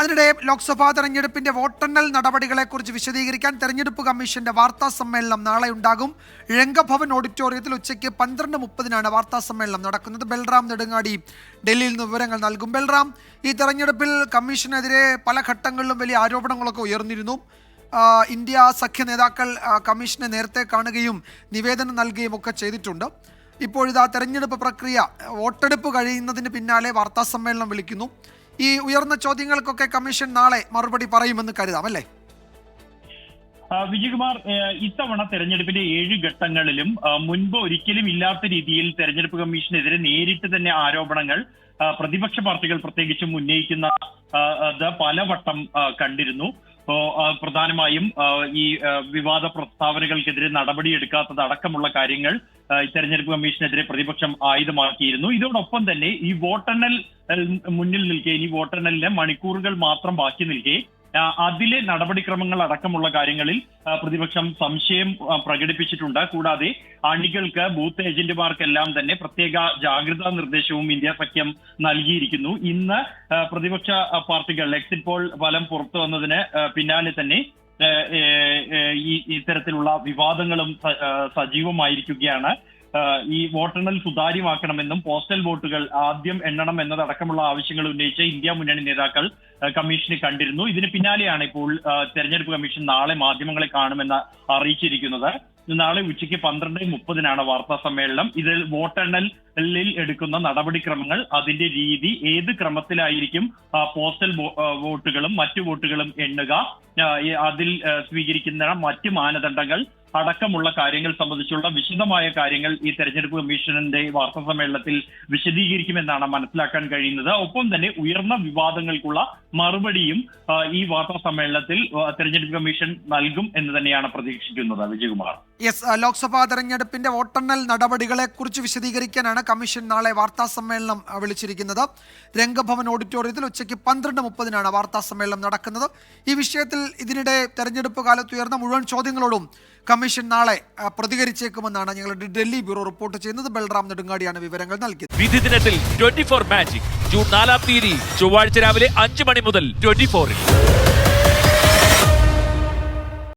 അതിനിടെ ലോക്സഭാ തെരഞ്ഞെടുപ്പിന്റെ വോട്ടെണ്ണൽ നടപടികളെക്കുറിച്ച് വിശദീകരിക്കാൻ തെരഞ്ഞെടുപ്പ് കമ്മീഷന്റെ വാർത്താ സമ്മേളനം നാളെ ഉണ്ടാകും. രംഗഭവൻ ഓഡിറ്റോറിയത്തിൽ ഉച്ചയ്ക്ക് പന്ത്രണ്ട് മുപ്പതിനാണ് വാർത്താ സമ്മേളനം നടക്കുന്നത്. ബൽറാം നെടുങ്ങാടി ഡൽഹിയിൽ നിന്ന് വിവരങ്ങൾ നൽകും. ബൽറാം ഈ തെരഞ്ഞെടുപ്പിൽ കമ്മീഷനെതിരെ പല ഘട്ടങ്ങളിലും വലിയ ആരോപണങ്ങളൊക്കെ ഉയർന്നിരുന്നു. ഇന്ത്യ സഖ്യ നേതാക്കൾ കമ്മീഷനെ നേരത്തെ കാണുകയും നിവേദനം നൽകുകയും ഒക്കെ ചെയ്തിട്ടുണ്ട്. ഇപ്പോഴിതാ തെരഞ്ഞെടുപ്പ് പ്രക്രിയ വോട്ടെടുപ്പ് കഴിയുന്നതിന് പിന്നാലെ വാർത്താ സമ്മേളനം വിളിക്കുന്നു. ഈ ഉയർന്ന ചോദ്യങ്ങൾക്കൊക്കെ കമ്മീഷൻ നാളെ മറുപടി പറയുമെന്ന് കരുതാം അല്ലേ? വിജയകുമാർ ഇത്തവണ തെരഞ്ഞെടുപ്പിന്റെ ഏഴ് ഘട്ടങ്ങളിലും മുൻപ് ഒരിക്കലും ഇല്ലാത്ത രീതിയിൽ തെരഞ്ഞെടുപ്പ് കമ്മീഷനെതിരെ നേരിട്ട് തന്നെ ആരോപണങ്ങൾ പ്രതിപക്ഷ പാർട്ടികൾ പ്രത്യേകിച്ചും ഉന്നയിക്കുന്ന പലവട്ടം കണ്ടിരുന്നു. പ്രധാനമായും ഈ വിവാദ പ്രസ്താവനകൾക്കെതിരെ നടപടിയെടുക്കാത്തത് അടക്കമുള്ള കാര്യങ്ങൾ തെരഞ്ഞെടുപ്പ് കമ്മീഷനെതിരെ പ്രതിപക്ഷം ആയുധമാക്കിയിരുന്നു. ഇതോടൊപ്പം തന്നെ ഈ വോട്ടെണ്ണൽ മുന്നിൽ നിൽക്കെ ഇനി വോട്ടെണ്ണലിന് മണിക്കൂറുകൾ മാത്രം ബാക്കി നിൽക്കെ അതിലെ നടപടിക്രമങ്ങൾ അടക്കമുള്ള കാര്യങ്ങളിൽ പ്രതിപക്ഷം സംശയം പ്രകടിപ്പിച്ചിട്ടുണ്ട്. കൂടാതെ അണികൾക്ക് ബൂത്ത് ഏജന്റുമാർക്കെല്ലാം തന്നെ പ്രത്യേക ജാഗ്രതാ നിർദ്ദേശവും ഇന്ത്യ സഖ്യം നൽകിയിരിക്കുന്നു. ഇന്ന് പ്രതിപക്ഷ പാർട്ടികൾ എക്സിറ്റ് പോൾ ഫലം പുറത്തു വന്നതിന് പിന്നാലെ തന്നെ ഈ ഇത്തരത്തിലുള്ള വിവാദങ്ങളും സജീവമായിരിക്കുകയാണ്. ഈ വോട്ടെണ്ണൽ സുതാര്യമാക്കണമെന്നും പോസ്റ്റൽ വോട്ടുകൾ ആദ്യം എണ്ണണം എന്നതടക്കമുള്ള ആവശ്യങ്ങൾ ഉന്നയിച്ച ഇന്ത്യ മുന്നണി നേതാക്കൾ കമ്മീഷന് കണ്ടിരുന്നു. ഇതിന് പിന്നാലെയാണ് ഇപ്പോൾ തെരഞ്ഞെടുപ്പ് കമ്മീഷൻ നാളെ മാധ്യമങ്ങളെ കാണുമെന്ന് അറിയിച്ചിരിക്കുന്നത്. നാളെ ഉച്ചയ്ക്ക് പന്ത്രണ്ട് മുപ്പതിനാണ് വാർത്താ സമ്മേളനം. ഇതിൽ വോട്ടെണ്ണലിൽ എടുക്കുന്ന നടപടിക്രമങ്ങൾ അതിന്റെ രീതി ഏത് ക്രമത്തിലായിരിക്കും പോസ്റ്റൽ വോട്ടുകളും മറ്റു വോട്ടുകളും എണ്ണുക അതിൽ സ്വീകരിക്കുന്ന മറ്റ് മാനദണ്ഡങ്ങൾ അടക്കമുള്ള കാര്യങ്ങൾ സംബന്ധിച്ചുള്ള വിശദമായ കാര്യങ്ങൾ ഈ തെരഞ്ഞെടുപ്പ് കമ്മീഷന്റെ വാർത്താ സമ്മേളനത്തിൽ വിശദീകരിക്കുമെന്നാണ് മനസ്സിലാക്കാൻ കഴിയുന്നത്. ഒപ്പം തന്നെ ഉയർന്ന വിവാദങ്ങൾക്കുള്ള മറുപടിയും ഈ വാർത്താ സമ്മേളനത്തിൽ തെരഞ്ഞെടുപ്പ് കമ്മീഷൻ നൽകും എന്ന് തന്നെയാണ് പ്രതീക്ഷിക്കുന്നത് വിജയകുമാർ. യെസ് ലോക്സഭാ തെരഞ്ഞെടുപ്പിന്റെ വോട്ടെണ്ണൽ നടപടികളെ കുറിച്ച് വിശദീകരിക്കാനാണ് കമ്മീഷൻ നാളെ വാർത്താ സമ്മേളനം വിളിച്ചിരിക്കുന്നത്. രംഗഭവൻ ഓഡിറ്റോറിയത്തിൽ ഉച്ചയ്ക്ക് പന്ത്രണ്ട് മുപ്പതിനാണ് വാർത്താ സമ്മേളനം നടക്കുന്നത്. ഈ വിഷയത്തിൽ ഇതിനിടെ തെരഞ്ഞെടുപ്പ് കാലത്ത് ഉയർന്ന മുഴുവൻ ചോദ്യങ്ങളോടും കമ്മീഷൻ നാളെ പ്രതികരിച്ചേക്കുമെന്നാണ് ഞങ്ങളുടെ ഡൽഹി ബ്യൂറോ റിപ്പോർട്ട് ചെയ്യുന്നത്. ബൽറാം നെടുങ്ങാടിയാണ് വിവരങ്ങൾ നൽകിയത്. വിധി ദിനത്തിൽ ട്വന്റി ഫോർ മാജിക്. ജൂൺ നാലാം തീയതി ചൊവ്വാഴ്ച രാവിലെ അഞ്ച് മണി മുതൽ ട്വന്റി ഫോറിൽ